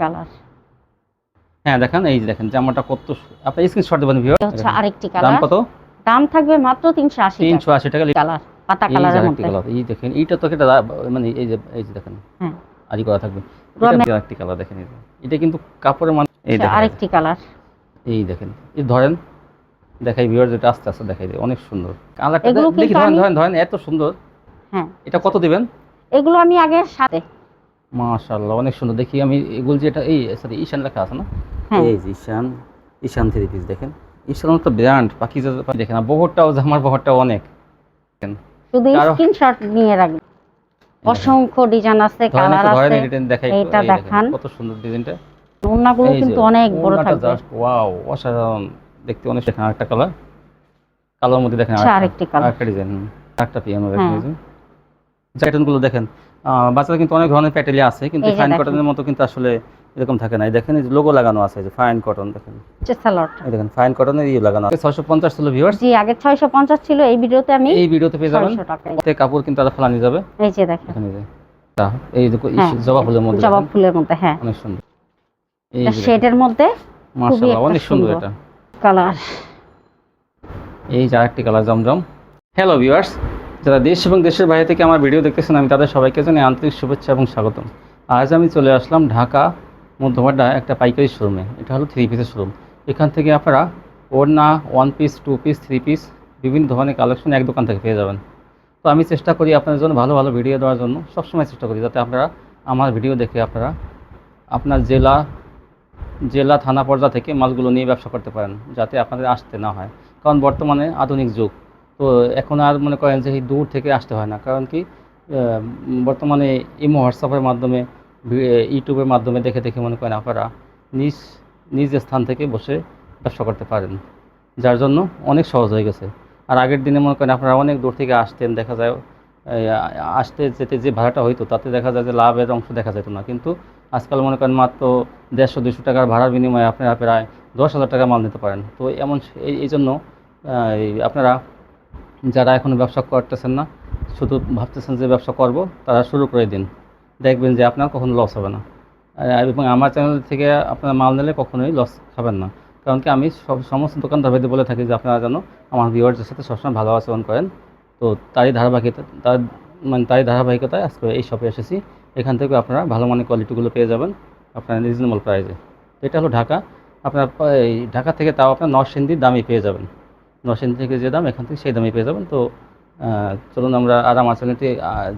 Colour. হ্যাঁ দেখেন এই যে দেখেন জামাটা কত আপনি স্ক্রিনশট দেবেন ভিউ হচ্ছে আরেকটি কালার। দাম কত? দাম থাকবে মাত্র তিনশো আশি তিনশো আশি টাকা কালার পাতা কালারের মধ্যে। এই দেখেন এইটা তো একটা রা- মানে এই যে এই যে দেখেন হ্যাঁ। আদি করা থাকবে। এটা আরেকটি কালার দেখেন এটা কিন্তু কাপড়ের মান এই দেখেন আরেকটি কালার। এই দেখেন এই ধরেন দেখাই ভিউয়ার যেটা আস্তে আস্তে দেখাই দেয় অনেক সুন্দর। কালারটা দেখি ধরেন ধরেন ধরেন এত সুন্দর। হ্যাঁ। এটা কত দিবেন? এগুলো আমি আগে সাথে মাশাআল্লাহ অনেক সুন্দর। দেখি আমি এগুলো যেটা এই সরি ঈশান লেখা আছে না? হ্যাঁ। এই যে ঈশান ঈশান থ্রি পিস দেখেন। ঈশান তো ব্র্যান্ড বাকি যে দেখেন আর বহরটাও জামার বহরটাও অনেক। শুধু স্ক্রিনশট নিয়ে রাখবেন। অসংখ্য ডিজাইন আছে কালার আছে এটা দেখেন। কত সুন্দর ডিজাইনটা ওড়নাগুলো কিন্তু অনেক বড় থাকবে। ওয়াও অসাধারণ। দেখতে অনেক দেখেন আরেকটা কালার কালার মধ্যে দেখেন আচ্ছা, আরেকটা- ডিজাইন আরেকটা পিয়ানো দেখেন হ্যাঁ। গুলো দেখেন। আহ, বাচ্চাদের কিন্তু অনেক ধরনের প্যাটেলি আছে কিন্তু ফাইন কটনের মতো কিন্তু আসলে এরকম থাকে না। দেখেন এই লোগো লাগানো আছে যে ফাইন কটন দেখেন। স্যালাড এই দেখেন ফাইন কটনের ইয়ে লাগানো আছে। ছয়শো পঞ্চাশ ছিল ভিউয়ার্স জি আগে ছয়শো পঞ্চাশ ছিল এই ভিডিওতে আমি এই ভিডিওতে পেয়ে যাবেন। ছয়শো টাকায়। প্রত্যেক কাপড় কিন্তু আরও ফেলানি যাবে। এই যে দেখেন। এখানে যে তা, এই দেখো হ্যাঁ, জবা ফুলের মধ্যে। জবা ফুলের মধ্যে হ্যাঁ। অনেক সুন্দর। এই শেডের মধ্যে মাশাআল্লাহ অনেক সুন্দর। এটা। কালার। এই যে আরেকটি কালার জমজম। হ্যালো ভিউয়ার্স যারা দেশ এবং দেশের বাইরে থেকে আমার ভিডিও দেখতেছেন, আমি তাদের সবাইকে জানাই আন্তরিক শুভেচ্ছা এবং স্বাগতম। আজ আমি চলে আসলাম ঢাকা মধ্যমাড্ডা একটা পাইকারি শোরুমে। এটা হলো থ্রি পিসের শোরুম। এখান থেকে আপনারা ওড়না one piece two piece three piece বিভিন্ন ধরনের কালেকশন এক দোকান থেকে পেয়ে যাবেন। তো আমি চেষ্টা করি আপনাদের জন্য ভালো ভালো ভিডিও দেওয়ার জন্য। সবসময় চেষ্টা করি যাতে আপনারা আমার ভিডিও দেখে আপনারা আপনার জেলা জেলা, থানা পর্যায়ে থেকে মালগুলো নিয়ে ব্যবসা করতে পারেন, যাতে আপনাদের আসতে না হয়। কারণ বর্তমানে আধুনিক যুগ। তো এখন আর মনে করেন যে দূর থেকে আসতে হয় না। কারণ কি বর্তমানে ইমো হোয়াটসঅ্যাপের মাধ্যমে ইউটিউবের মাধ্যমে দেখে দেখে মনে করেন আপনারা নিজ নিজ স্থান থেকে বসে ব্যবসা করতে পারেন। যার জন্য অনেক সহজ হয়ে গেছে। আর আগের দিনে মনে করেন আপনারা অনেক দূর থেকে আসতেন, দেখা যায় আসতে যেতে যে ভাড়াটা হইতো, তাতে দেখা যায় যে লাভের অংশ দেখা যেত না। কিন্তু আজকাল মনে করেন মাত্র দেড়শো দুশো টাকার ভাড়ার বিনিময়ে আপনারা প্রায় দশ হাজার টাকা মাল নিতে পারেন। তো এমন, এই জন্য আপনারা যারা এখনও ব্যবসা করতেছেন না, শুধু ভাবতেছেন যে ব্যবসা করব, তারা শুরু করে দিন। দেখবেন যে আপনার কখনো লস হবে না। এবং আমার চ্যানেল থেকে আপনারা মাল নিলে কখনোই লস খাবেন না। কারণ কি আমি সব সমস্ত দোকানদার ভেদে বলে থাকি যে আপনারা যেন আমার ভিউয়ার্সের সাথে সবসময় ভালো আচরণ করেন। তো তারই ধারাবাহিকতা, তার মানে তারই ধারাবাহিকতায় আজকে এই শপে এসেছি। এখান থেকে আপনারা ভালো মানের কোয়ালিটিগুলো পেয়ে যাবেন আপনার রিজনেবল প্রাইসে এটা হলো ঢাকা। আপনার, এই ঢাকা থেকে তাও আপনার নরসিংদীর দামই পেয়ে যাবেন। নরসিংদী থেকে যে দাম এখান থেকে সেই দামই পেয়ে যাবেন। তো চলুন আমরা আর আমার চ্যানেলটি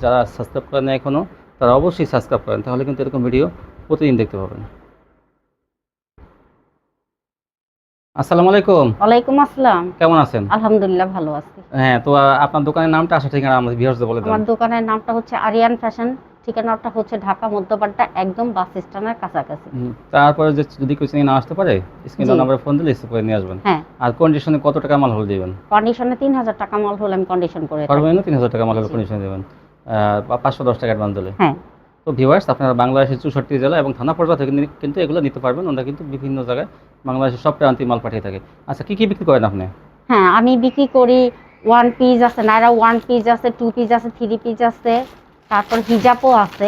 যারা সাবস্ক্রাইব করেন না এখনও তারা অবশ্যই সাবস্ক্রাইব করেন তাহলে কিন্তু এরকম ভিডিও প্রতিদিন দেখতে পাবেন। আসসালামু আলাইকুম। ওয়ালাইকুম আসসালাম। কেমন আছেন? আলহামদুলিল্লাহ ভালো আছি। হ্যাঁ তো আপনার দোকানের নামটা আসা ঠিকানা আমাদের ভিউয়ার্সদের বলে দেন। আমার দোকানের নামটা হচ্ছে আরিয়ান ফ্যাশন ঠিকানাটা হচ্ছে ঢাকা মধ্যপাড়া একদম বাস স্ট্যান্ডের কাছাকাছি। তারপরে যে যদি চিনি না আসতে পারে স্ক্রিনে। নাম্বারে ফোন দিলে রিসিভ করে নিয়ে আসবেন। হ্যাঁ। আর কন্ডিশনে কত টাকা মাল হলে দেবেন? কন্ডিশনে তিন হাজার টাকা মাল হলে আমি কন্ডিশন করে। সর্বনিম্ন তিন হাজার টাকা মাল হলে। কন্ডিশনে দেবেন। পাঁচশো দশ টাকা অ্যাডভান্স দিলে। হ্যাঁ। তো ভিউয়ার্স আপনারা বাংলাদেশের চৌষট্টি জেলা এবং থানা পর্যায়ে থেকে কিন্তু এগুলো নিতে পারবেন। ওরা কিন্তু বিভিন্ন জায়গায় বাংলাদেশের সব প্রান্তিক মাল পাঠিয়ে থাকে। আচ্ছা কি কি বিক্রি করেন আপনি? হ্যাঁ আমি বিক্রি করি ওয়ান পিস আছে নাইরা ওয়ান পিস আছে টু পিস আছে থ্রি পিস আছে। তারপর হিজাবও আছে?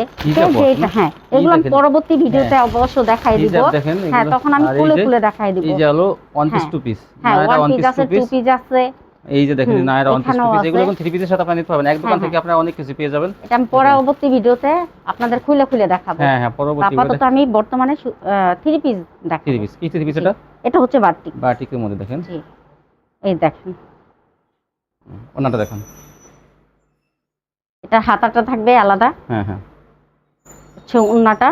হ্যাঁ এগুলো আমি পরবর্তী ভিডিওতে অবশ্য দেখাই দিব। হ্যাঁ তখন আমি খুলে খুলে দেখাই দিব। এই যে হলো ওয়ান পিস হ্যাঁ। টু পিস হ্যাঁ ওয়ান ওয়ান পিস আছে টু পিস আছে। এই যে দেখেন Naira one piece two piece এগুলো। এখন থ্রি পিসের সাথে আপনারা নিতে পারবেন। এক দোকান হ্যাঁ, থেকে আপনারা অনেক কিছু পেয়ে যাবেন। এটা আমি পরবর্তী ভিডিওতে আপনাদের খুলে খুলে দেখাবো। হ্যাঁ হ্যাঁ পরবর্তী আপাতত আমি বর্তমানে থ্রি পিস দেখাবো। থ্রি পিস কি থ্রি পিস এটা? এটা হচ্ছে বাটিক। বাটিকের মধ্যে দেখেন। জি। এই দেখেন। ওনাটা দেখেন। এটা হাতাটা থাকবে আলাদা। হ্যাঁ হ্যাঁ। হচ্ছে উন্নাটা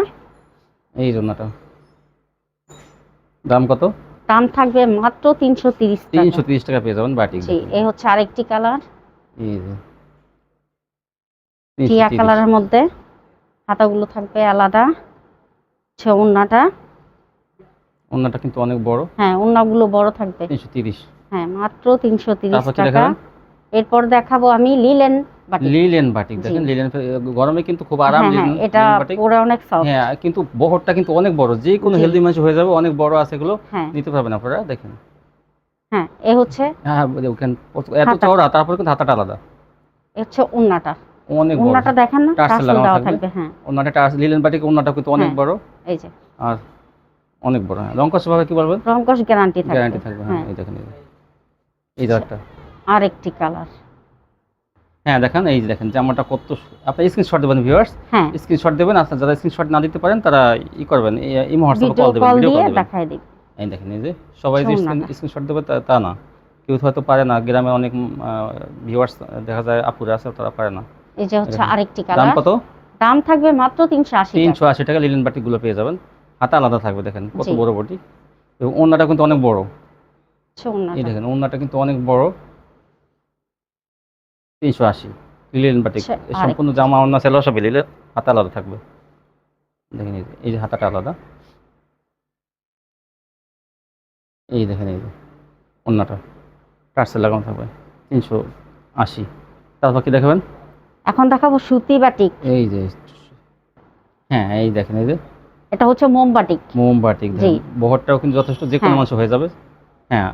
এই জন্যটা দাম কত? দাম থাকবে মাত্র তিনশো তিরিশ তিনশো তিরিশ টাকা পেয়ে যাবেন বাটিক। জি এই হচ্ছে আরেকটি কালার। এই যে। টিয়া কালারের মধ্যে হাতাগুলো থাকবে আলাদা। হচ্ছে উন্নাটা ওনাটা কিন্তু অনেক বড়। হ্যাঁ উন্নাগুলো বড় থাকবে। তিনশো তিরিশ। হ্যাঁ মাত্র তিনশো তিরিশ তারপর কি টাকা। এরপর দেখাবো আমি লিলেন। লিলেন বাটিক দেখেন লিলেন গরমে কিন্তু খুব আরাম হ্যাঁ হ্যাঁ এটা পরে অনেক সফট হ্যাঁ কিন্তু বহরটা কিন্তু অনেক বড় যে কোনো হেলদি মানুষ হয়ে যাবে অনেক বড় আছে এগুলো হ্যাঁ। নিতে পারবেন আপনারা দেখেন। হ্যাঁ এ হচ্ছে? হ্যাঁ ওখানে এত চওড়া তারপরে কিন্তু হাতাটা আলাদা। হচ্ছে উন্নাটা অনেক বড়। উন্নাটা দেখেন না? টার্সেল লাগানো থাকবে। হ্যাঁ। টার্স লিলেন বাটিক ওনাটা কিন্তু অনেক। বড়। এই যে। আর অনেক বড় হ্যাঁ। ভাবে কি বলবেন? রংকশ গ্যারান্টি থাকবে। গ্যারান্টি থাকবে হ্যাঁ এই দেখেন এই যে। এই আরেকটি কালার হ্যাঁ দেখেন এই যে দেখেন জামাটা কত আপনি স্ক্রিনশট দেবেন ভিউয়ার্স হ্যাঁ। স্ক্রিনশট দেবেন আর যারা স্ক্রিনশট না দিতে পারেন তারা ই করবেন এই হোয়াটসঅ্যাপে কল দেবেন ভিডিও কল দেখাই দিই এই দেখেন এই যে সবাই যে। স্ক্রিনশট দেবে তা- না। কেউ হয়তো পারে না গ্রামে অনেক ভিউয়ার্স দেখা যায় আপুরা আছে তারা পারে না। এই যে হচ্ছে। আরেকটি দাম কত? দাম থাকবে মাত্র তিনশো আশি তিনশো আশি টাকা লিলেন বাটিগুলো পেয়ে যাবেন। হাতা আলাদা থাকবে দেখেন কত। বড় বটি। এবং ওনাটা কিন্তু অনেক বড়। এই দেখেন ওনাটা কিন্তু অনেক বড়। তিনশো আশি লিলেন বাটিক আচ্ছা, আরেক- সম্পূর্ণ জামা অন্য সেলো সব লিলে হাতা আলাদা থাকবে। দেখেন এই যে হাতাটা আলাদা। এই দেখেন এই যে অন্যটা টার্সেল লাগানো থাকবে তিনশো আশি। তারপর কি দেখাবেন? এখন দেখাবো সুতি বাটিক এই যে হ্যাঁ এই দেখেন এই যে। এটা হচ্ছে মোমবাটিক মোমবাটিক জি। বহরটাও কিন্তু যথেষ্ট যে কোনো হ্যাঁ। মাংস হয়ে যাবে। হ্যাঁ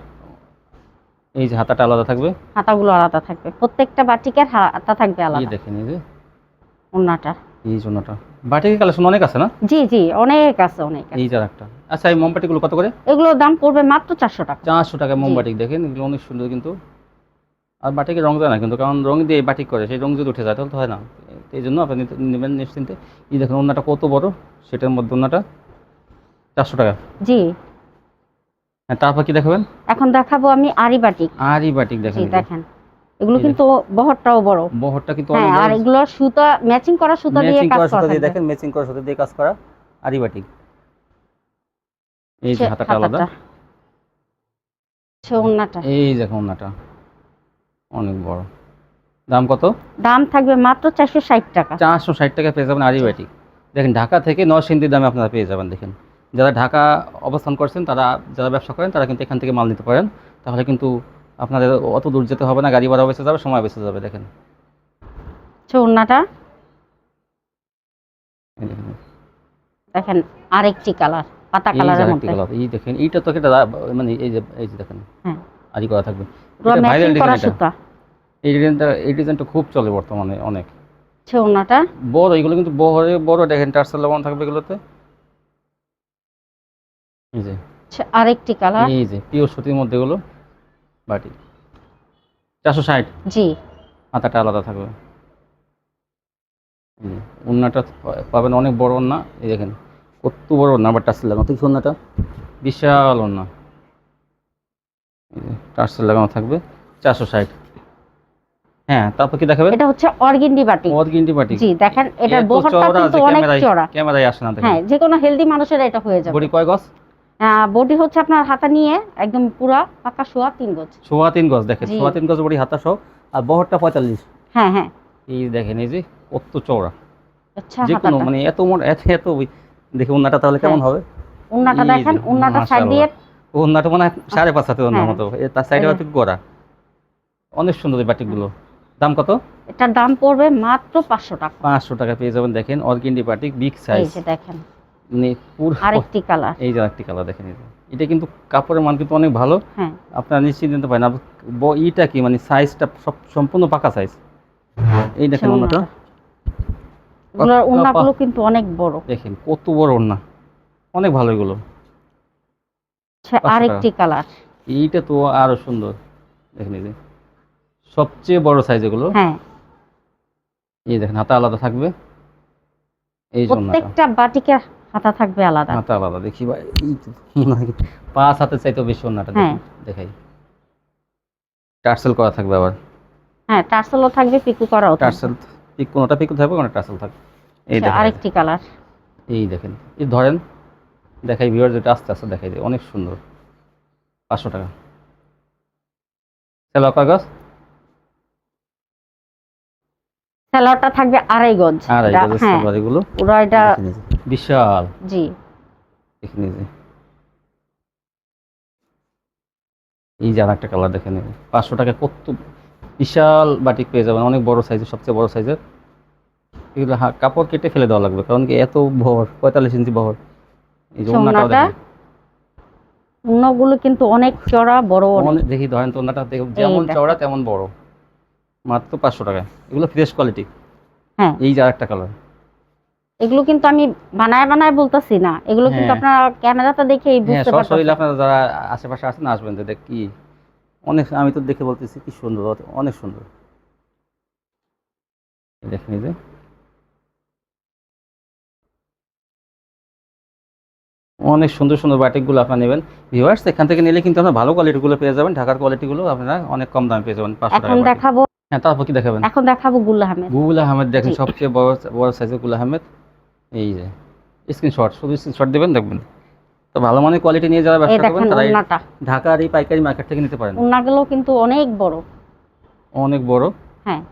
এই যে হাতাটা আলাদা থাকবে? হাতাগুলো আলাদা থাকবে। প্রত্যেকটা বাটিকের হাতা থাকবে এই আলাদা। দেখেন এই যে। ওন্নাটা এই জন্যটা বাটিকের কালেকশন অনেক আছে না? জি জি অনেক আছে অনেক। এই যার একটা আচ্ছা এই মোমবাটিগুলো কত করে? এগুলোর দাম পড়বে মাত্র চারশো টাকা। চারশো টাকা মোমবাটিক দেখেন এগুলো অনেক সুন্দর কিন্তু। আর বাটিকে রং যায় না কিন্তু কারণ রং দিয়ে বাটিক করে সেই রং যদি উঠে যায় তাহলে তো হয় না। এই জন্য আপনি নেবেন নিশ্চিন্তে। এই দেখেন ওনাটা কত বড়? সেটার মধ্যে ওনাটা চারশো টাকা। জি। হ্যাঁ তারপর কি দেখাবেন? এখন দেখাবো আমি আরি বাটিক আর বাটিক দেখেন। দেখেন এগুলো কিন্তু বহরটাও বড়। বহরটা কিন্তু হ্যাঁ অনেক আর বড়। এগুলো সুতা ম্যাচিং করা সুতা দিয়ে কাজ করা সুতা দিয়ে দেখেন ম্যাচিং করা সুতা দিয়ে কাজ করা আরি বাটিক এই যে হাতাটা আলাদা। ওন্নাটা। এই দেখুন অনেক বড়। দাম কত? দাম থাকবে মাত্র চারশো ষাট টাকা। চারশো ষাট টাকা পেয়ে যাবেন আরি বাটিক দেখেন ঢাকা থেকে নরসিংদীর দামে আপনারা পেয়ে যাবেন দেখেন। যারা ঢাকা অবস্থান করছেন তারা যারা ব্যবসা করেন তারা কিন্তু এখান থেকে মাল নিতে পারেন। তাহলে কিন্তু আপনাদের অত দূর যেতে হবে না গাড়ি ভাড়া বেঁচে যাবে সময় বেঁচে যাবে দেখেন। আরেকটি কালার পাতা কালারের মধ্যে। এই দেখেন এইটা তো একটা মানে এই যে এই যে দেখেন হ্যাঁ। করা থাকবে। এটা এই ডিজাইনটা এই ডিজাইনটা খুব চলে বর্তমানে অনেক। বড় এগুলো কিন্তু বড় বড় দেখেন টার্সেল লাগানো থাকবে এগুলোতে। যে। সে আরেকটি কালার। এই যে পিওর সুতির মধ্যে এগুলো বাটি। চারশো ষাট। জি। মাথাটা আলাদা থাকবে। পা- পাবেন অনেক বড় ওড়না। এই দেখেন কত বড় ওড়না আবার টার্সেল লাগানো। ঠিক ওড়নাটা বিশাল এই টার্সেল লাগানো থাকবে। চারশো ষাট। হ্যাঁ তারপর কি দেখাবেন? এটা হচ্ছে অর্গিন্ডি বাটি। অর্গিন্টি বাটি। জি দেখেন এটার বহরটা কিন্তু অনেক চড়া ক্যামেরায় আসে না দেখেন। হ্যাঁ যে কোনো হেলদি মানুষের এটা হয়ে যাবে। বডি কয় গজ? বডি হচ্ছে আপনার হাতা নিয়ে একদম পুরা পাকা শোয়া তিন গজ। সোয়া তিন গজ দেখেন সোয়া তিন গজ বডি হাতা সহ আর বহরটা পঁয়তাল্লিশ। হ্যাঁ হ্যাঁ। এই দেখেন এই যে কত চওড়া। আচ্ছা যে কোনো মানে এত এত এত দেখে ওনাটা তাহলে কেমন হ্যাঁ। হবে? দেখেন উন্নাটা সাইড দিয়ে ওনাটা মানে সাড়ে পাঁচ হাতে ওনার হ্যাঁ। মতো তার সাইডে হয়তো গোড়া। অনেক সুন্দর এই বাটিকগুলো দাম কত? এটার দাম পড়বে মাত্র পাঁচশো টাকা। পাঁচশো টাকা পেয়ে যাবেন দেখেন অর্গিন্ডি বাটিক বিগ সাইজ দেখেন। আরেকটি কালার এই যে একটি কালার দেখেন এটা কিন্তু কাপড়ের মান কিন্তু অনেক ভালো। হ্যাঁ। আপনারা নিশ্চিত নিতে পারেন। ইটা কি? মানে সাইজটা সব সম্পূর্ণ পাকা সাইজ এই দেখেন ওনাটা। পাকা- কিন্তু অনেক বড়। দেখেন কত বড় ওড়না। অনেক ভালো এগুলো। আচ্ছা, আরেকটি কালার এইটা তো আরও সুন্দর। দেখেন এই সবচেয়ে বড় সাইজ এগুলো। হ্যাঁ। এই দেখেন হাতা আলাদা থাকবে। এই প্রত্যেকটা বাটিকে হাতা থাকবে আলাদা। হাতা আলাদা দেখি ভাই পাঁচ হাতের চাইতেও বেশি ওড়নাটা হ্যাঁ। দেখাই। টার্সেল করা থাকবে আবার। হ্যাঁ টার্সেলও থাকবে পিকু করাও টার্সেল পিক কোনোটা পিক থাকবে কোনো টার্সেল থাকবে। এই আচ্ছা, দেখেন। আরেকটি কালার। এই দেখেন এই ধরেন দেখাই ভিউয়ার যেটা আস্তে আস্তে দেখাই দেয় অনেক সুন্দর। পাঁচশো টাকা। চলো কাগজ স্যালোয়ারটা থাকবে আড়াই গজ। এই এটা- হ্যাঁ এগুলো। পুরো এটা বিশাল। জি। দেখেন এই যে এই যে আর একটা কালার দেখে নেবে। পাঁচশো টাকা কত বিশাল বাটিক পেয়ে যাবেন। অনেক বড় সাইজের সবচেয়ে বড় সাইজের এগুলো কাপড় কেটে ফেলে দেওয়া লাগবে। কারণ কি এত ভর পঁয়তাল্লিশ ইঞ্চি বহর এই যে সোনাটা কিন্তু অনেক চড়া বড় অনেক। দেখি ধরেন তো ওনাটা যেমন দেখো। চওড়া তেমন বড়। মাত্র পাঁচশো টাকা এগুলো ফ্রেশ কোয়ালিটি হ্যাঁ। এই যে আরেকটা কালার এগুলো কিন্তু আমি বানায় বানায় বলতেছি না। এগুলো কিন্তু হ্যাঁ। আপনারা ক্যামেরাতে দেখেই হ্যাঁ বুঝতে পারছেন আপনারা যারা আশেপাশে আছেন আসবেন যে দেখ কি অনেক আমি তো দেখে বলতেছি কি সুন্দর অনেক সুন্দর। দেখেন এই যে। অনেক সুন্দর সুন্দর বাটিকগুলো আপনারা নেবেন। ভিউয়ার্স এখান থেকে নিলে কিন্তু আপনারা ভালো কোয়ালিটিগুলো পেয়ে যাবেন ঢাকার কোয়ালিটিগুলো আপনারা অনেক কম দামে পেয়ে যাবেন পাঁচশো টাকা দেখাবো হ্যাঁ তারপর কি দেখাবেন? এখন দেখাবো গুল আহমেদ। গুগল আহমেদ দেখেন সবচেয়ে বড় বড় সাইজের গুল আহমেদ। এই যে স্ক্রিনশট শুধু স্ক্রিনশট দেবেন দেখবেন। তো ভালো মানের কোয়ালিটি নিয়ে যারা ব্যবসা করবেন তারা ঢাকার এই পাইকারি মার্কেট থেকে নিতে পারেন। ওন্নাগুলো কিন্তু অনেক বড়। অনেক বড়। হ্যাঁ।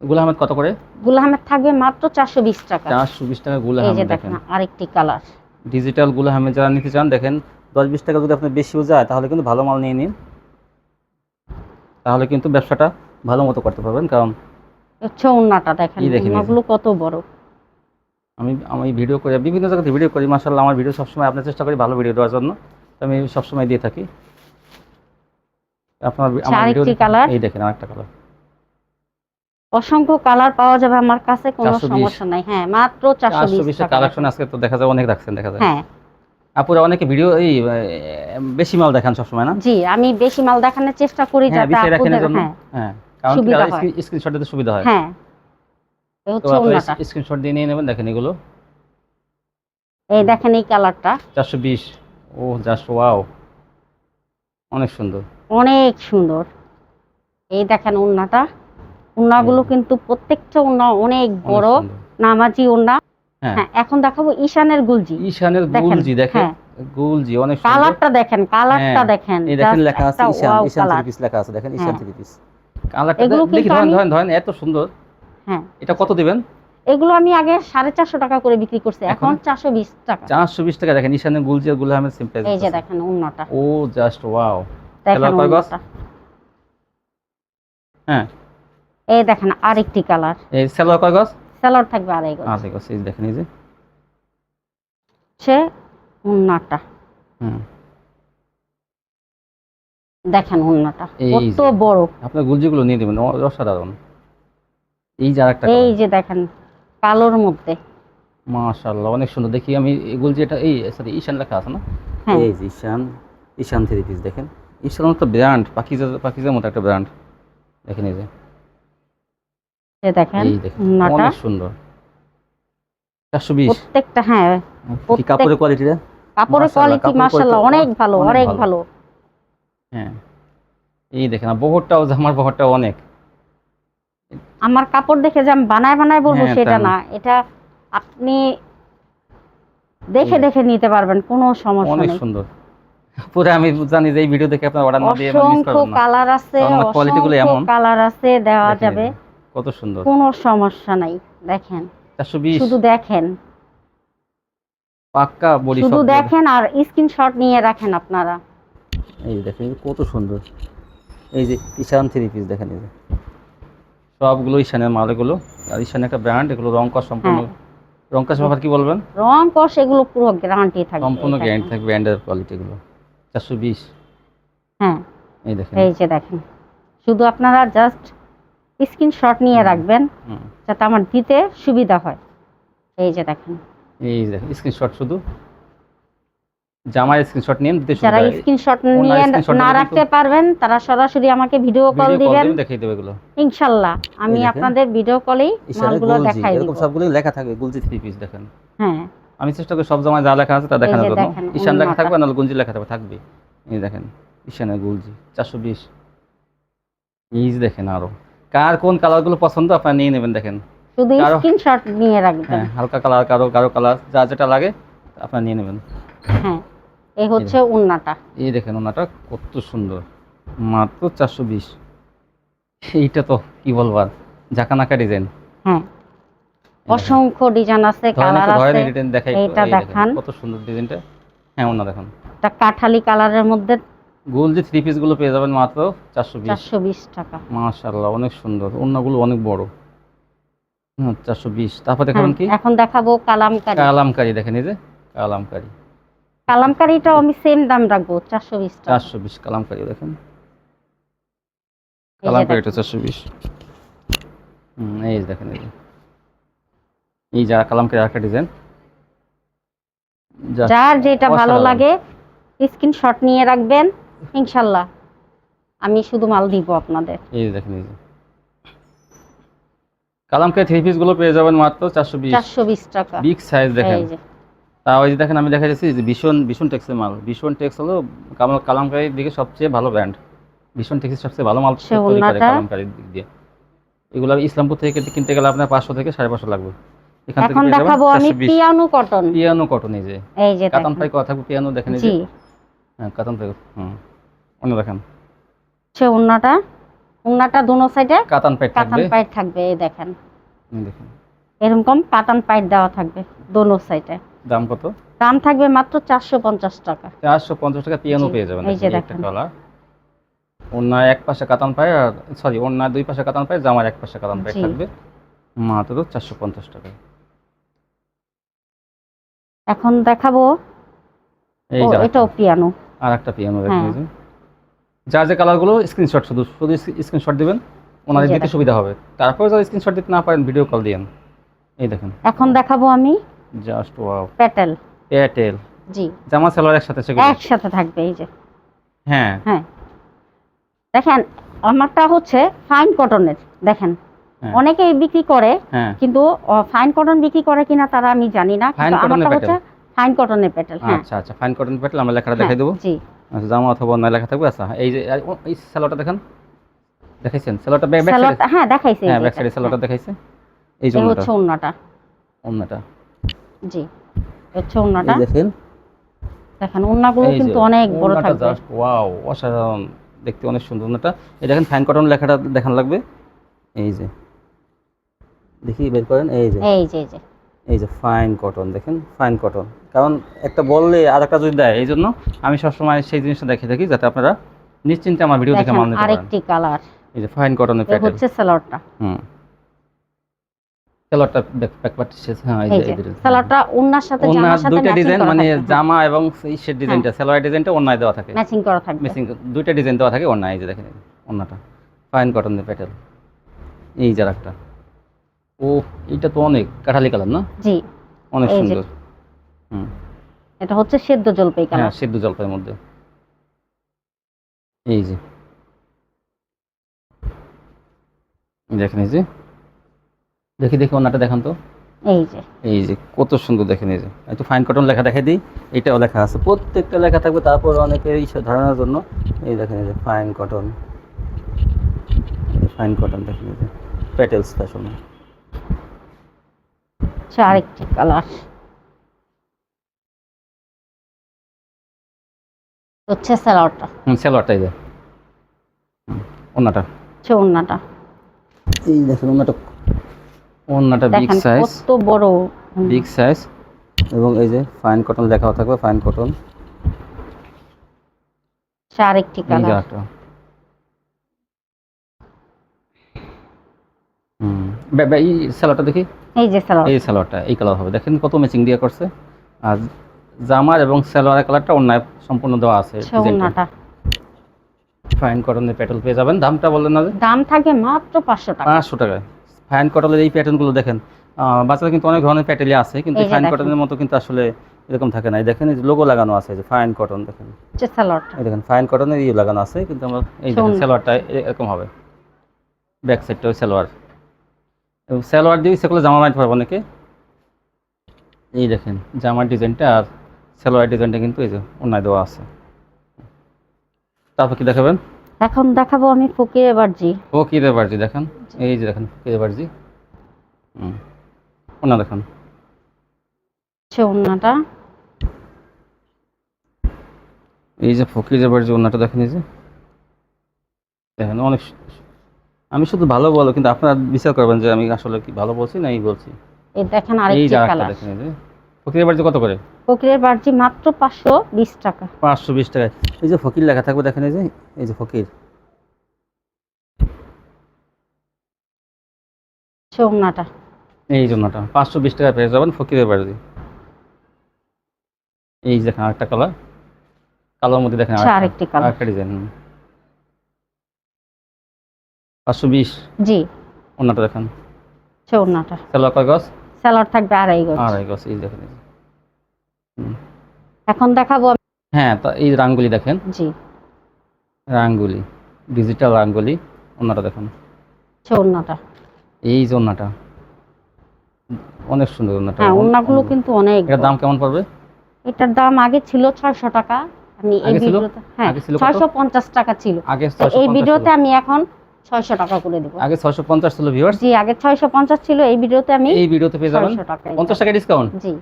গুল আহমেদ কত করে? গুল আহমেদ থাকবে মাত্র চারশো বিশ টাকা। চারশো বিশ টাকা গুল এই যে আহমেদ দেখেন আরেকটি কালার ডিজিটাল গুল আহমেদ যারা নিতে চান দেখেন দশ বিশ টাকা যদি আপনার বেশিও যায় তাহলে কিন্তু ভালো মাল নিয়ে নিন। তাহলে কিন্তু ব্যবসাটা ভালো মতো করতে পারবেন কারণ হচ্ছে ওন্নাটা দেখেন। ওন্নাগুলো কত বড়। আমি আমি ভিডিও করি বিভিন্ন জায়গাতে ভিডিও করি মাসাল্লাহ আমার ভিডিও সবসময় আপনার চেষ্টা করি ভালো ভিডিও দেওয়ার জন্য। আমি সবসময় দিয়ে থাকি। আপনার আমার ভিডিও এই দেখেন আরেকটা কালার অসংখ্য কালার পাওয়া যাবে আমার কাছে কোনো সমস্যা নাই। হ্যাঁ মাত্র চারশো চারশো বিশ বিশের টাকা। কালেকশন আজকে তো দেখা যায় অনেক রাখছেন দেখা যায়। হ্যাঁ। আপুরা অনেকে ভিডিও এই বেশি মাল দেখান সবসময় না? জি আমি বেশি মাল দেখানোর চেষ্টা করি হ্যাঁ যাতে আপুদের হ্যাঁ। হ্যাঁ। কারণ। স্ক্রিনশট দিতে সুবিধা হয়। হ্যাঁ। তো স্ক্রিনশট দিয়ে নিয়ে নেবেন দেখেন এগুলো। এই দেখেন এই কালারটা। চারশো বিশ। ও জাস্ট ওয়াও অনেক সুন্দর। অনেক সুন্দর। এই দেখেন ওন্নাটা ওন্নাগুলো কিন্তু প্রত্যেকটা ওন্না অনেক বড়। নামাজি ওন্না হ্যাঁ। হ্যাঁ এখন দেখাবো ঈশানের গুলজি। ঈশানের দেখেন, গুলজি দেখেন। হ্যাঁ। গুলজি অনেক কালারটা দেখেন কালারটা হ্যাঁ, দেখেন। এই দেখেন লেখা আছে ঈশান ঈশান থ্রি পিস লেখা আছে। দেখেন ঈশান। থ্রি পিস কালারটা দেখি ধরেন ধরেন ধরেন এত সুন্দর। হ্যাঁ। এটা কত দিবেন? এগুলো আমি আগে সাড়ে চারশো টাকা করে বিক্রি করছি এখন? চারশো বিশ টাকা। চারশো বিশ টাকা দেখেন ঈশানের গুলজি আর গুল আহমেদ সেম এই যে দেখেন ওন্নাটা ও জাস্ট ওয়াও দেখেন কয় গজ? হ্যাঁ। এই দেখেন আরেকটি কালার। এই সালোয়ার কয় গজ? সেলর থাকবে আড়াই গজ। আছে গজ এই দেখেন এই যে। হচ্ছে ওন্নাটা হুম। দেখেন ওন্নাটা কত বড়। আপনার গুলজিগুলো নিয়ে দেবেন অসাধারণ। এই যে আরেকটা এই যে দেখেন কালোর মধ্যে। মাশাআল্লাহ অনেক সুন্দর। দেখি আমি এই গুলজি এটা এই সরি ঈশান লেখা আছে না? হ্যাঁ। এই যে ঈশান ঈশান থ্রি পিস দেখেন। ঈশান তো ব্র্যান্ড পাকিজা পাকিজার মতো একটা ব্র্যান্ড। দেখেন এই যে। দেখেন অনেক সুন্দর। চারশো বিশ। প্রত্যেকটা হ্যাঁ কাপড়ের কোয়ালিটিটা কাপড়ের কোয়ালিটি মাশাআল্লাহ অনেক ভালো। অনেক ভালো। হ্যাঁ। এই দেখেন বহরটাও জামার বহরটাও অনেক। আমার কাপড় দেখে যে আমি বানায় বানায় বলব হ্যাঁ, সেটা না। এটা আপনি দেখে দেখে নিতে পারবেন কোনো সমস্যা অনেক নেই। সুন্দর। পুরো আমি জানি যে এই ভিডিও দেখে আপনার অর্ডার না দিয়ে মিস না। কালার আছে আমার quality গুলো এমন। কালার আছে দেওয়া যাবে। কত সুন্দর। কোনো সমস্যা নাই দেখেন। চারশো বিশ। শুধু দেখেন। পাক্কা বডি শুধু দেখেন আর স্ক্রিনশট নিয়ে রাখেন আপনারা। এই যে দেখেন কত সুন্দর। এই যে ঈশান থ্রি পিস দেখেন এই যে। সবগুলো ঈশানের মাল এগুলো আর ঈশান একটা ব্র্যান্ড এগুলো রং কস সম্পূর্ণ। হ্যাঁ। রং কস ব্যাপার কি বলবেন? রং কষ এগুলো পুরো গ্যারান্টি থাকবে। সম্পূর্ণ গ্যারান্টি। থাকবে ব্র্যান্ডের কোয়ালিটি এগুলো চারশো বিশ। হ্যাঁ। এই দেখেন। এই যে দেখেন। শুধু আপনারা জাস্ট স্ক্রিনশট নিয়ে রাখবেন। যাতে আমার দিতে সুবিধা হয়। এই যে দেখেন। এই দেখেন স্ক্রিনশট শুধু। জামার স্ক্রিনশট নিয়ে দিতে যারা স্ক্রিনশট নিয়ে না রাখতে পারবেন তারা সরাসরি আমাকে ভিডিও কল দিবেন। দেখিয়ে দেবে এগুলো। ইনশাল্লাহ আমি আপনাদের ভিডিও কলেই মালগুলো দেখাই দিব। এরকম সবগুলো লেখা থাকবে গুলজি থ্রি পিস দেখেন। হ্যাঁ। আমি চেষ্টা করি সব জামায় যা লেখা আছে তা দেখানোর জন্য। ঈশান লেখা থাকবে নাহলে গুঞ্জি লেখা থাকবে থাকবে। এই দেখেন ঈশানের গুলজি চারশো বিশ। এই দেখেন আরও। কার কোন কালারগুলো পছন্দ আপনারা নিয়ে নেবেন দেখেন। শুধু স্ক্রিনশট নিয়ে রাখবেন। হ্যাঁ হালকা কালার কারও কারও কালার যা যেটা লাগে আপনারা নিয়ে নেবেন। হ্যাঁ। এই হচ্ছে উন্নাটা। এই দেখেন ওনাটা কত সুন্দর। মাত্র চারশো বিশ। এইটা তো কি বলবার ডিজাইন হ্যাঁ অসংখ্য ডিজাইন আছে কালার আছে। দেখেন। কত সুন্দর ডিজাইনটা হ্যাঁ ওনা দেখুন। একটা কাঠালি কালারের মধ্যে। গোল যে থ্রি পিসগুলো পেয়ে যাবেন মাত্র চারশো বিশ। চারশো বিশ টাকা। অনেক সুন্দর। অন্যগুলো অনেক বড়। চারশো বিশ। তারপর দেখাবেন কি? এখন দেখাবো কালামকারি। কালামকারি দেখেন এই যে কালামকারি। কালামকারিটাও আমি সেম দাম রাখব চারশো বিশ টাকা। চারশো বিশ কালামকারি দেখেন। কালামকারিটা। চারশো বিশ। হুম এই দেখেন এই এই যা কালামকারি একটা ডিজাইন যার যেটা ভালো। লাগে স্ক্রিনশট নিয়ে রাখবেন ইনশাল্লাহ। আমি শুধু মাল দিব আপনাদের। এই দেখেন এই কালামকারি থ্রি পিসগুলো পেয়ে যাবেন মাত্র চারশো বিশ। চারশো বিশ টাকা। বিগ সাইজ দেখেন। এই যে। ওই যে দেখেন আমি দেখা যাচ্ছি যে ভীষণ ভীষণ টেক্সের মাল। ভীষণ টেক্স হলো কালাম- কালামকারির দিকে সবচেয়ে ভালো ব্র্যান্ড ভীষণ টেক্সের সবচেয়ে ভালো মাল সে তৈরি করে ওড়নাটা? দিক দিয়ে। এগুলো ইসলামপুর থেকে কিনতে- গেলে আপনার পাঁচশো থেকে সাড়ে পাঁচশো লাগবে। এখান থেকে দেখাবো আমি পিয়ানো কটন পিয়ানো কটন এই যে। এই যে কাতান। পাই কথা পিয়ানো দেখেন এই যে। হ্যাঁ কাতান পাই হুম। অন্য দেখেন। সে উন্নাটা। উন্নাটা দুনো সাইডে কাতান কাতান থাকবে। পাইট থাকবে এই দেখেন। এই দেখেন। এরকম কাতান পাইট দেওয়া থাকবে দোনো সাইডে দাম কত? দাম থাকবে মাত্র চারশো পঞ্চাশ টাকা। চারশো পঞ্চাশ টাকা পিয়ানো পেয়ে যাবেন। এই যে দেখেন। কালার অন্যায় এক পাশে কাতান পায় আর সরি অন্যায় দুই পাশে কাতান পায় জামার এক পাশে কাতান পায় থাকবে মাত্র চারশো পঞ্চাশ টাকা। এখন দেখাবো। এটাও পিয়ানো। আর একটা পিয়ানো দেখেন হ্যাঁ। যা। যে কালারগুলো স্ক্রিনশট শুধু শুধু স্ক্রিনশট দিবেন ওনাদের দিতে সুবিধা হবে। তারপর যারা স্ক্রিনশট দিতে না পারেন ভিডিও কল দিয়েন এই দেখেন। এখন দেখাবো আমি। Just wow. প্যাটেল। এয়ারটেল জি। জামা সালোয়ার একসাথে সেগুলো? একসাথে থাকবে এই যে। হ্যাঁ। হ্যাঁ। দেখেন আমারটা হচ্ছে ফাইন কটনের দেখেন। হ্যাঁ। অনেকেই বিক্রি করে হ্যাঁ। কিন্তু ফাইন কটন বিক্রি করে কিনা তারা আমি জানি না কিন্তু আমারটা হচ্ছে ফাইন কটনের প্যাটেল হ্যাঁ। আচ্ছা আচ্ছা ফাইন কটন প্যাটেল আমরা লেখাটা হ্যাঁ, দেখাই দেবো? জি। আচ্ছা জামা অথবা অন্য লেখা থাকবে? আচ্ছা এই যে এই স্যালোটা দেখেন। দেখাইছেন? স্যালোটা ব্যাক স্যালাড হ্যাঁ দেখাইছে হ্যাঁ ব্যাক সাইডে হ্যাঁ। দেখাইছে। এই হচ্ছে ওন্নাটা অন্যটা। জি। হচ্ছে ওন্নাটা দেখেন। দেখেন ওন্নাগুলো কিন্তু অনেক বড় থাকবে। ওয়াও অসাধারণ। দেখতে অনেক সুন্দর এই দেখেন ফাইন কটন লেখাটা দেখান লাগবে। এই যে। দেখি বের করেন। এই যে। এই যে এই যে। এই যে ফাইন কটন দেখেন? ফাইন কটন কারণ একটা বললে আর একটা যদি দেয় এই জন্য আমি সবসময় সেই জিনিসটা দেখে থাকি যাতে আপনারা নিশ্চিন্তে আমার ভিডিও দেখে নিতে পারেন। আরেকটি কালার এই যে ফাইন কটনের প্যাটেল হচ্ছে স্যালাডটা হুম। কালারটা ব্যাক ব্যাক পার্ট হ্যাঁ এই যে। স্যালাডটা ওন্নার সাথে জামার সাথে দুইটা ম্যাচিং ডিজাইন মানে জামা এবং এই শেড ডিজাইনটা সালোয়ার ডিজাইনটা অন্যায় দেওয়া থাকে। ম্যাচিং করা থাকবে মেসিং দুইটা ডিজাইন দেওয়া থাকে অন্যায় এই যে দেখেন অন্যটা ফাইন কটনের প্যাটেল এই যার একটা ও এইটা তো অনেক কাঠালি কালার না? জি। অনেক সুন্দর। হুম। এটা হচ্ছে সেদ্ধ জলপাই হ্যাঁ কালার। জলপাইয়ের মধ্যে। এই যে। দেখেন এই যে। দেখি দেখি ওনাটা দেখান তো। এই যে। এই যে কত সুন্দর দেখেন এই যে। একটু ফাইন কটন লেখা দেখাই দিই এটাও লেখা আছে। প্রত্যেকটা লেখা থাকবে তারপর অনেকে এই ধারণার জন্য। এই দেখেন এই যে ফাইন কটন ফাইন কটন দেখেন এই যে প্যাটেলস ফ্যাশন আরেকটি কালার হচ্ছে স্যালাডটা হুম সালোয়ারটা এই যে। হুম, ওন্নাটা হচ্ছে ওন্নাটা এই দেখেন ওন্নাটা ওন্নাটা বিগ সাইজ কত বড়। বিগ সাইজ এবং এই যে ফাইন কটন লেখাও থাকবে ফাইন কটন আরেকটি কালার হুম। এই সালোয়ারটা দেখি? এই যে স্যালাড এই সালোয়ারটা এই কালার হবে। দেখেন কত ম্যাচিং দিয়ে করছে। আর জামার এবং সালোয়ারের কালারটা অন্যায় সম্পূর্ণ দেওয়া আছে ওন্নাটা ফাইন কটনের প্যাটার্ন পেয়ে যাবেন। দামটা বললেন না দাম থাকে মাত্র পাঁচশো টাকা। পাঁচশো টাকায়। ফাইন কটনের এই প্যাটার্নগুলো দেখেন বাচ্চারা কিন্তু অনেক ধরনের প্যাটেলই আছে কিন্তু ফাইন কটনের মতো কিন্তু আসলে এরকম থাকে না। দেখেন এই লোগো লাগানো আছে যে ফাইন কটন দেখেন। এই দেখেন ফাইন কটনের ইয়ে লাগানো আছে কিন্তু আমরা এই দেখেন সালোয়ারটা এরকম হবে। ব্যাক সাইডটা ওই সালোয়ার। এবং সালোয়ার দিয়ে সেগুলো জামা বানাতে পারব অনেকে। এই দেখেন জামার ডিজাইনটা আর সালোয়ার ডিজাইনটা কিন্তু এই যে অন্যায় দেওয়া আছে। তারপর কি দেখাবেন? এখন দেখাবো আমি ফকির বার্জি ও কি দেখেন? এই যে দেখেন দেবারজি হুম। ওনা দেখেন। হচ্ছে ওন্নাটা এই যে ফকির দেবারজি ওনাটা দেখেন এই যে। দেখেন অনেক আমি শুধু ভালো বলো কিন্তু আপনারা বিচার করবেন যে আমি আসলে কি ভালো বলছি না এই বলছি। এই দেখেন এই আরেকটি যে আরেকটা কালার দেখেন এই যে। ফকির দেবারজি কত করে? ফকিরের বার্জি মাত্র পাঁচশো বিশ টাকা। পাঁচশো বিশ টাকায়। এই যে ফকির লেখা থাকবে দেখেন এই যে এই যে ফকির। এই জন্যটা পাঁচশো বিশ টাকায় পেয়ে যাবেন ফকিরের বাড়ি এই দেখেন আরেকটা কালার কালোর মধ্যে দেখেন আচ্ছা, আরেকটি colour। আরেকটা ডিজাইন পাঁচশো বিশ। জি। অন্যটা দেখেন। ওন্নাটা সালোয়ার কয় স্যালাড থাকবে আড়াই গজ। আড়াই গজ এই দেখেন। এখন দেখাবো হ্যাঁ তা এই রাঙ্গুলি দেখেন। জি। রাঙ্গুলি ডিজিটাল রাঙ্গুলি ওনাটা দেখুন। চৌনাটা এই যে ওনাটা অনেক সুন্দর ওনাটা হ্যাঁ ওনাগুলো কিন্তু অনেক এটার দাম কেমন পড়বে? এটার দাম আগে ছিল ছয়শো টাকা। আমি এই ভিডিওতে হ্যাঁ আগে ছিল কত? ছয়শো পঞ্চাশ টাকা ছিল। আগে এই ভিডিওতে আমি এখন ছয়শো টাকা করে দিব। আগে ছয়শো পঞ্চাশ ছিল ভিউয়ার্স জি আগে ছয়শো পঞ্চাশ ছিল এই ভিডিওতে আমি এই ভিডিওতে পেয়ে যাবেন। পঞ্চাশ টাকা ডিসকাউন্ট জি।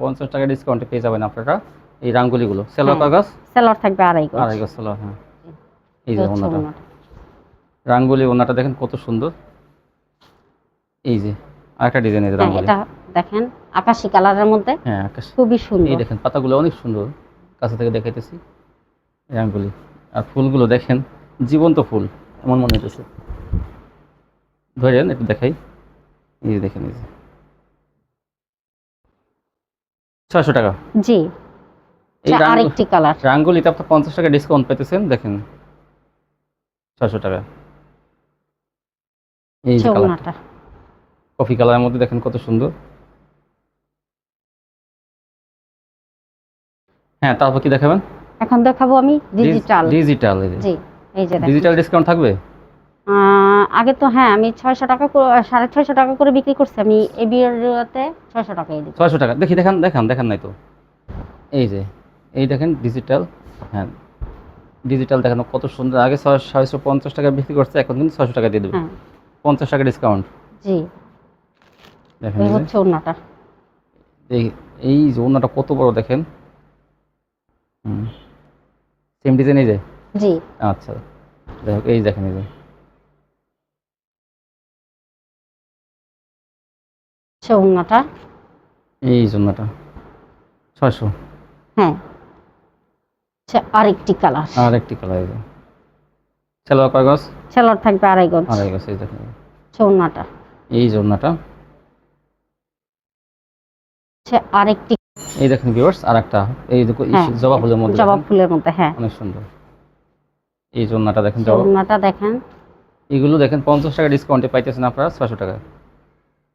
পঞ্চাশ টাকা ডিসকাউন্টে পেয়ে যাবেন আপনারা এই রাঙ্গুলিগুলো। সেলোয়ার হ্যাঁ। কাগজ? স্যালাড থাকবে আড়াই গজ। আড়াই গজ সেলোয়ার হ্যাঁ। এই যে ওনাটা। রাঙ্গুলি ওনাটা দেখেন কত সুন্দর। এই যে আরেকটা ডিজাইন এই হ্যাঁ রাঙ্গুলি। এটা দেখেন আকাশি কালারের মধ্যে হ্যাঁ আকাশ। খুবই এই সুন্দর দেখেন পাতাগুলো অনেক সুন্দর। কাছে থেকে দেখাইতেছি। এই রাঙ্গুলি। আর ফুলগুলো দেখেন জীবন্ত ফুল। এমন মনে হইতেছে। ধরেন একটু দেখাই। এই যে দেখেন এই যে। ছয়শো টাকা। জি। এটা আরেকটি কালার। রাঙ্গুলিতে আপনি পঞ্চাশ টাকা ডিসকাউন্ট পেতেছেন দেখেন। ছয়শো টাকা। এই যে কালারটা। কফি কালারের মধ্যে দেখেন কত সুন্দর। হ্যাঁ তারপর কি দেখাবেন? এখন দেখাবো আমি ডিজিটাল ডিজিটাল জি। এই যে ডিজিটাল ডিসকাউন্ট থাকবে? আগে তো হ্যাঁ আমি ছয়শো টাকা সাড়ে ছয়শো টাকা করে বিক্রি করছি। আমি এই ভিডিওতে ছয়শো টাকাই দিই ছয়শো টাকা। দেখি দেখান দেখান দেখান নাই তো। এই যে এই দেখেন ডিজিটাল হ্যাঁ। ডিজিটাল দেখেন কত সুন্দর। আগে ছয়- ছয়শো পঞ্চাশ টাকা বিক্রি করছে এখন কিন্তু ছয়শো টাকা দিয়ে দেবে। হ্যাঁ। পঞ্চাশ টাকা ডিসকাউন্ট জি। দেখেন এই এই যে। হচ্ছে ওনাটা এই কত বড় দেখেন। হুম। সেম ডিজাইন এই যে। জি। আচ্ছা যাই হোক এই দেখেন এই যে। এই ছয়শো। হ্যাঁ। হচ্ছে আরেকটি কালার। আর একটি কালার এই সালোয়ার কাগজ সেলর থাকবে আড়াই গজ। আড়াই গজ এই দেখেন। এই জন্যটা হচ্ছে আরেকটি এই দেখেন ভিউয়ার্স হ্যাঁ, জবা ফুলের মধ্যে জবা ফুলের মধ্যে হ্যাঁ। অনেক সুন্দর। এই জন্যটা দেখেন জবা। ওনাটা দেখেন। এগুলো দেখেন পঞ্চাশ টাকা ডিসকাউন্টে পাইতেছেন আপনারা ছয়শো টাকা।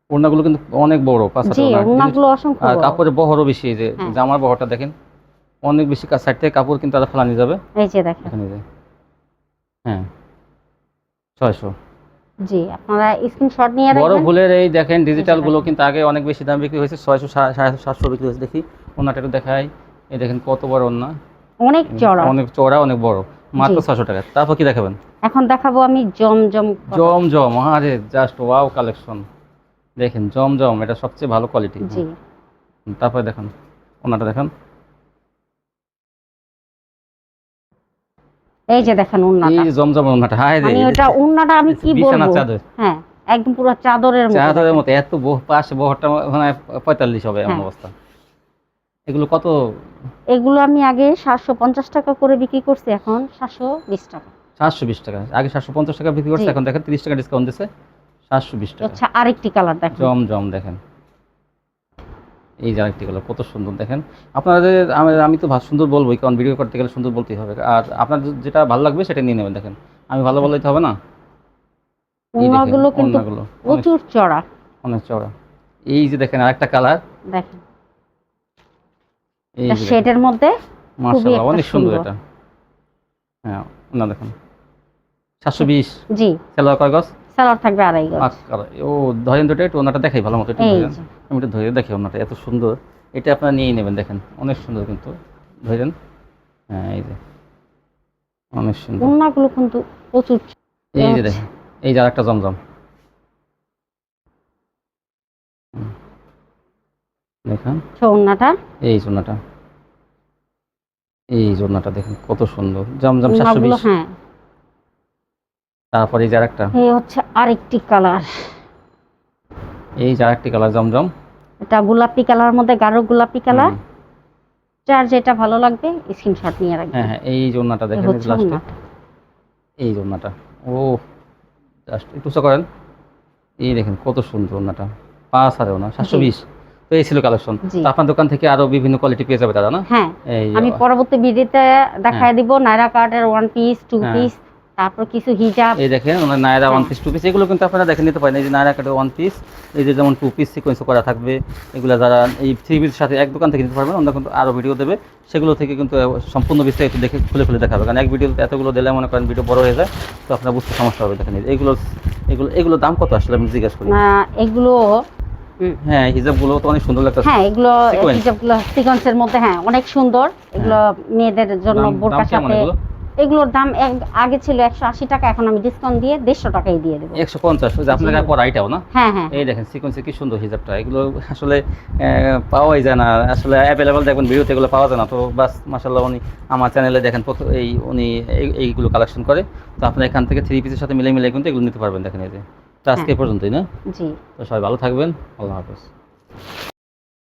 ওড়নাগুলো কিন্তু অনেক বড় পাঁচ আর। কাপড়ের বহরও বেশি এই যে হ্যাঁ। জামার বহরটা দেখেন। অনেক বেশি সাইড থেকে কাপড় কিন্তু আদা ফেলানি যাবে। এই যে দেখেন। হ্যাঁ। ছয়শো। জি আপনারা স্ক্রিনশট নিয়ে বড় ভুলের এই দেখেন ডিজিটালগুলো কিন্তু আগে অনেক বেশি দাম বিক্রি হয়েছে ছয়শো সাড়ে সাতশো বিক্রি হয়েছে। দেখি ওনাটা একটু দেখাই। এই দেখেন কত বড় ওনা অনেক চড়া অনেক চড়া অনেক বড়। মাত্র জি। ছয়শো টাকা। তারপর কি দেখাবেন? এখন দেখাবো আমি জমজম করা। জম জম আরে জাস্ট ওয়াও কালেকশন দেখেন জম জম এটা সবচেয়ে ভালো কোয়ালিটি জি। তারপরে দেখুন ওনাটা দেখেন। এই যে দেখেন এই উন্নাটা যে জমজম ওনাটা হায় রে। ওটা উন্নাটা আমি কি বলব? চাদর। হ্যাঁ একদম পুরো চাদরের মতো। চাদরের মতো এত বহ পাশে বহরটা মানে পঁয়তাল্লিশ হবে এমন হ্যাঁ। অবস্থা। এগুলো কত? এগুলো আমি আগে সাতশো পঞ্চাশ টাকা করে বিক্রি করছি এখন সাতশো বিশ টাকা। সাতশো বিশ টাকা। আগে সাতশো পঞ্চাশ টাকা বিক্রি করছে এখন দেখেন তিরিশ টাকা ডিসকাউন্ট দিচ্ছে সাতশো বিশ টাকা। আচ্ছা আরেকটি কালার দেখেন। জম জম দেখেন। এই যে আরেকটি কালার কত সুন্দর দেখেন। আপনাদের আমি- তো সুন্দর বলবোই কারণ ভিডিও করতে গেলে সুন্দর বলতেই হবে। আর আপনার যেটা ভালো লাগবে সেটা নিয়ে নেবেন দেখেন। আমি ভালো বললে তো হবে না? কিন্তু প্রচুর চড়া। অনেক চওড়া এই যে দেখেন আরেকটা কালার দেখেন। শেডের মধ্যে মাশাআল্লাহ অনেক সুন্দর। এটা। হ্যাঁ না দেখুন। সাতশো বিশ। জি। সেলোয়ার কাগজ সালোয়ার থাকবে আড়াই গজ। ও ধরেন দুটো একটু ওনাটা দেখাই ভালো মতো একটু আমি একটু ধরে দেখি ওনাটা এত সুন্দর। এটা আপনারা নিয়েই নেবেন দেখেন। অনেক সুন্দর কিন্তু। ধরেন। হ্যাঁ এই যে। অনেক সুন্দর। উন্নাগুলো কিন্তু প্রচুর এই যে দেখেন। এই যে আরেকটা জমজম। দেখেন। উন্নাটা এই জোনাটা এই জোনাটা দেখেন কত সুন্দর। জমজম সাতশো উন্নাগুলো বিশ। হ্যাঁ। তারপরে এই যে আরেকটা। এই হচ্ছে আরেকটি কালার। এই যে আরেকটি কালার জমজম। এটা গোলাপি কালার মধ্যে গাঢ় গোলাপি কালার। যার যেটা ভালো লাগবে স্ক্রিনশট নিয়ে রাখবেন। হ্যাঁ হ্যাঁ এই জোনাটা দেখেন লাস্টে এই জোনাটা ও জাস্ট একটু করেন। এই দেখেন কত সুন্দর ওনাটা পাঁচ হাজার সাতশো বিশ। তো এই ছিল কালেকশন। আপনার দোকান থেকে আরও বিভিন্ন কোয়ালিটি পেয়ে যাবে দাদা না? হ্যাঁ আমি পরবর্তী ভিডিওতে দেখায় দিব নাইরা কার্ডের ওয়ান পিস টু হ্যাঁ। পিস তারপর কিছু হিজাব এই দেখেন ওনার নায়রা ওয়ান হ্যাঁ। পিস টু পিস এগুলো কিন্তু আপনারা দেখে নিতে পারেন। এই যে নায়রা কাটে ওয়ান পিস এই যে যেমন টু পিস সিকোয়েন্স করা থাকবে এগুলো যারা এই থ্রি পিসের সাথে এক দোকান থেকে নিতে পারবেন ওনারা কিন্তু আরও ভিডিও দেবে। সেগুলো থেকে কিন্তু সম্পূর্ণ বিস্তারিত দেখে খুলে খুলে দেখাবে। কারণ এক ভিডিওতে এতগুলো দিলে মনে করেন ভিডিও বড় হয়ে যায় তো আপনার বুঝতে সমস্যা হবে দেখেন এগুলো এগুলো এগুলো দাম কত আসলে আমি জিজ্ঞাসা করি। এগুলো হ্যাঁ হিজাবগুলো তো অনেক সুন্দর লাগতেছে। হ্যাঁ এগুলো হিজাবগুলো সিকোয়েন্সের মধ্যে হ্যাঁ অনেক সুন্দর। এগুলো মেয়েদের জন্য বোরকার সাথে এগুলোর দাম আগে ছিল একশো আশি টাকা এখন আমি ডিসকাউন্ট দিয়ে দেড়শো টাকায় দিয়ে দেবো। একশো পঞ্চাশ আপনার না? হ্যাঁ হ্যাঁ। এই দেখেন সিকোয়েন্সে কি সুন্দর হিজাবটা। এগুলো আসলে পাওয়াই যায় না। আসলে অ্যাভেলেবেল দেখবেন ভিডিওতে এগুলো পাওয়া যায় না। তো বাস মাসাল্লাহ উনি আমার চ্যানেলে দেখেন প্রথম এই উনি এই- এইগুলো কালেকশন করে। তো আপনারা এখান থেকে থ্রি পিসের সাথে মিলে মিলে কিন্তু এগুলো নিতে পারবেন দেখেন এই যে। আজকে পর্যন্তই না? জি। তো সবাই ভালো থাকবেন। আল্লাহ হাফেজ।